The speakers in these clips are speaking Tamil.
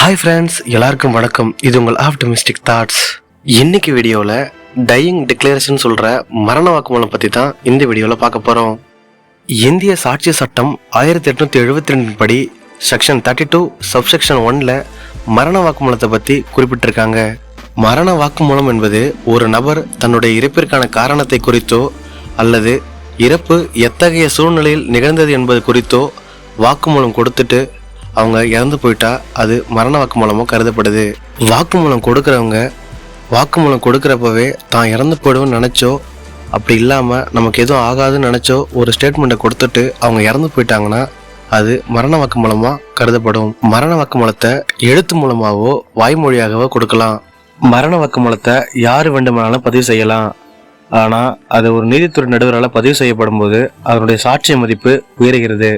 ஹாய் ஃப்ரெண்ட்ஸ் எல்லாருக்கும் வணக்கம். இது உங்கள் ஆப்டமிஸ்டிக் தாட்ஸ் இன்னைக்கு வீடியோவில் டையிங் டிக்ளரேஷன் சொல்கிற மரண வாக்குமூலம் பற்றி தான் இந்த வீடியோவில் பார்க்க போகிறோம் இந்திய சாட்சி சட்டம் ஆயிரத்தி எட்நூற்றி எழுபத்தி ரெண்டு படி செக்ஷன் தேர்ட்டி டூ சப்செக்ஷன் ஒனில் மரண வாக்குமூலத்தை பற்றி குறிப்பிட்டிருக்காங்க. மரண வாக்குமூலம் என்பது ஒரு நபர் தன்னுடைய இறப்பிற்கான காரணத்தை குறித்தோ அல்லது இறப்பு எத்தகைய சூழ்நிலையில் நிகழ்ந்தது என்பது குறித்தோ வாக்குமூலம் கொடுத்துட்டு அவங்க இறந்து போயிட்டா அது மரண வாக்குமூலமாக கருதப்படுது. வாக்குமூலம் கொடுக்குறவங்க வாக்குமூலம் கொடுக்குறப்பவே தான் இறந்து போயிடுவோம்னு நினச்சோ அப்படி இல்லாமல் நமக்கு எதுவும் ஆகாதுன்னு நினச்சோ ஒரு ஸ்டேட்மெண்ட்டை கொடுத்துட்டு அவங்க இறந்து போயிட்டாங்கன்னா அது மரண வாக்குமூலமாக கருதப்படும். மரண வாக்குமூலத்தை எழுத்து மூலமாகவோ வாய்மொழியாகவோ கொடுக்கலாம். மரண வாக்குமூலத்தை யார் வேண்டுமானாலும் பதிவு செய்யலாம். ஆனால் அது ஒரு நீதித்துறை நடுவரால் பதிவு செய்யப்படும் போது அதனுடைய சாட்சிய மதிப்பு உயர்கிறது.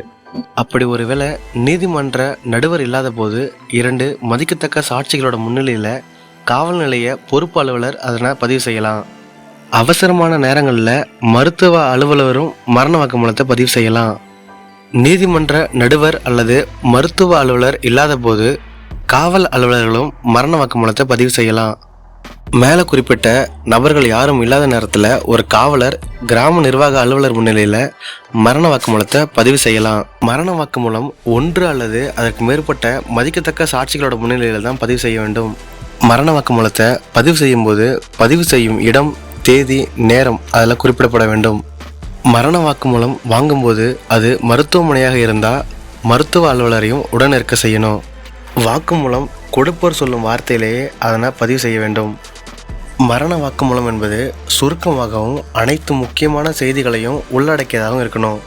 அப்படி ஒருவேளை நீதிமன்ற நடுவர் இல்லாத போது இரண்டு மதிக்கத்தக்க சாட்சிகளோட முன்னிலையில் காவல் நிலைய பொறுப்பு அலுவலர் அதனை பதிவு செய்யலாம். அவசரமான நேரங்களில் மருத்துவ அலுவலரும் மரண வாக்குமூலத்தை பதிவு செய்யலாம். நீதிமன்ற நடுவர் அல்லது மருத்துவ அலுவலர் இல்லாத போது காவல் அலுவலர்களும் மரண வாக்குமூலத்தை பதிவு செய்யலாம். மேலே குறிப்பிட்ட நபர்கள் யாரும் இல்லாத நேரத்தில் ஒரு காவலர் கிராம நிர்வாக அலுவலர் முன்னிலையில் மரண வாக்குமூலத்தை பதிவு செய்யலாம். மரண வாக்குமூலம் ஒன்று அல்லது அதற்கு மேற்பட்ட மதிக்கத்தக்க சாட்சிகளோட முன்னிலையில் தான் பதிவு செய்ய வேண்டும். மரண வாக்குமூலத்தை பதிவு செய்யும்போது பதிவு செய்யும் இடம் தேதி நேரம் அதில் குறிப்பிடப்பட வேண்டும். மரண வாக்குமூலம் வாங்கும்போது அது மருத்துவமனையாக இருந்தால் மருத்துவ அலுவலரையும் உடன் இருக்க செய்யணும். வாக்குமூலம் கொடுப்போர் சொல்லும் வார்த்தையிலேயே அதனை பதிவு செய்ய வேண்டும். மரண வாக்குமூலம் என்பது சுருக்கமாகவும் அனைத்து முக்கியமான செய்திகளையும் உள்ளடக்கியதாகவும் இருக்கணும்.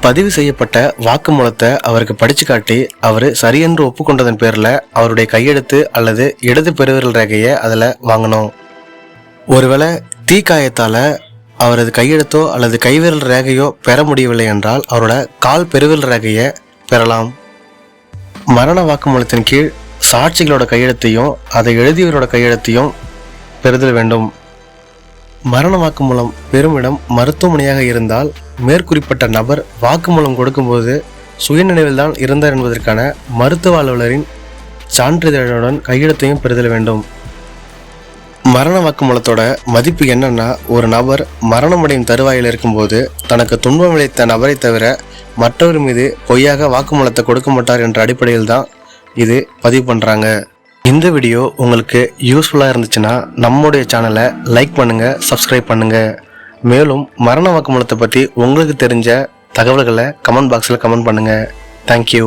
பதிவு செய்யப்பட்ட வாக்குமூலத்தை அவருக்கு படித்து காட்டி அவர் சரியென்று ஒப்புக்கொண்டதன் பேரில் அவருடைய கையெழுத்து அல்லது இடது பெருவிரல் ரேகையை அதில் வாங்கணும். ஒருவேளை தீக்காயத்தால் அவரது கையெழுத்தோ அல்லது கைவிரல் ரேகையோ பெற முடியவில்லை என்றால் அவரோட கால் பெருவிரல் ரேகையை பெறலாம். மரண வாக்குமூலத்தின் கீழ் சாட்சிகளோட கையெழுத்தையும் அதை எழுதியவரோட கையெழுத்தையும் பெறுதல் வேண்டும். மரண வாக்குமூலம் பெருமிடம் மருத்துவமனையாக இருந்தால் மேற்குறிப்பிட்ட நபர் வாக்குமூலம் கொடுக்கும்போது சுயநினைவில்தான் இருந்தார் என்பதற்கான மருத்துவ அலுவலரின் சான்றிதழுடன் கையெழுத்தையும் பெறுதல் வேண்டும். மரண வாக்குமூலத்தோட மதிப்பு என்னன்னா ஒரு நபர் மரணமடையும் தருவாயில் இருக்கும்போது தனக்கு துன்பம் விளைத்த நபரை தவிர மற்றவர் மீது பொய்யாக வாக்குமூலத்தை கொடுக்க மாட்டார் என்ற அடிப்படையில் தான் இது பதிவு பண்ணுறாங்க இந்த வீடியோ உங்களுக்கு யூஸ்ஃபுல்லாக இருந்துச்சுன்னா நம்முடைய சேனலை லைக் பண்ணுங்கள் சப்ஸ்கிரைப் பண்ணுங்கள் மேலும் மரண வாக்குமூலத்தை பற்றி உங்களுக்கு தெரிஞ்ச தகவல்களை கமெண்ட் பாக்ஸில் கமெண்ட் பண்ணுங்கள் தேங்க்யூ